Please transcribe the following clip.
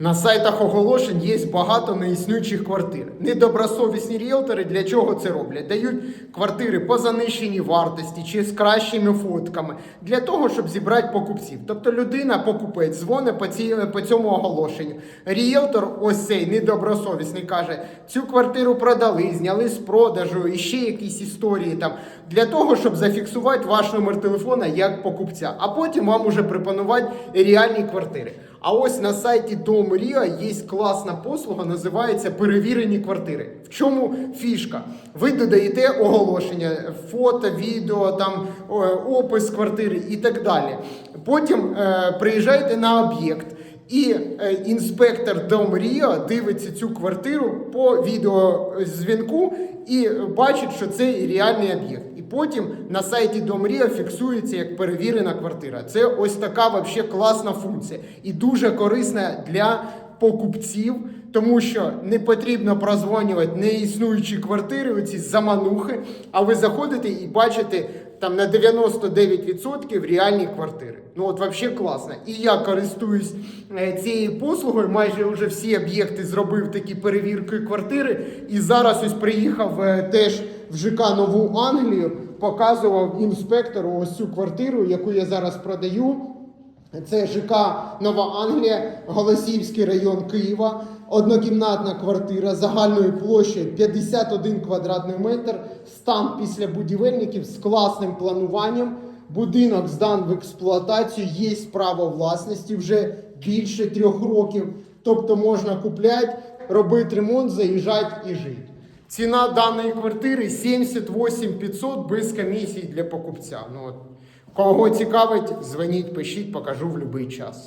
На сайтах оголошень є багато неіснуючих квартир. Недобросовісні ріелтори для чого це роблять? Дають квартири по занищеній вартості чи з кращими фотками для того, щоб зібрати покупців. Тобто людина, покупець, дзвонить по, ці, по цьому оголошенню. Ріелтор, ось цей недобросовісний, каже: цю квартиру продали, зняли з продажу і ще якісь історії там для того, щоб зафіксувати ваш номер телефона як покупця, а потім вам уже пропонувати реальні квартири. А ось на сайті Дом Ріа є класна послуга, називається перевірені квартири. В чому фішка? Ви додаєте оголошення, фото, відео, там опис квартири і так далі. Потім е, приїжджаєте на об'єкт. І е, інспектор Домріо дивиться цю квартиру по відеозвінку і бачить, що це реальний об'єкт. Потім на сайті Домріо фіксується як перевірена квартира. Це ось така вообще класна функція і дуже корисна для покупців, тому що не потрібно прозвонювати неіснуючі квартири, оці заманухи, а ви заходите і бачите там на 99% реальні квартири. Ну от вообще класно. І я користуюсь е, цією послугою. Майже вже всі об'єкти зробив такі перевірки квартири. І зараз ось приїхав е, теж в ЖК Нову Англію, показував інспектору ось цю квартиру, яку я зараз продаю. Це ЖК Нова Англія, Голосіївський район Києва. Однокімнатна квартира загальною площею 51 квадратний метр, стан після будівельників з класним плануванням. Будинок здан в експлуатацію, є право власності вже більше трьох років. Тобто можна купляти, робити ремонт, заїжджати і жити. Ціна даної квартири 78 500 без комісії для покупця. Ну. Кого цікавить, дзвоніть, пишіть, покажу в будь-який час.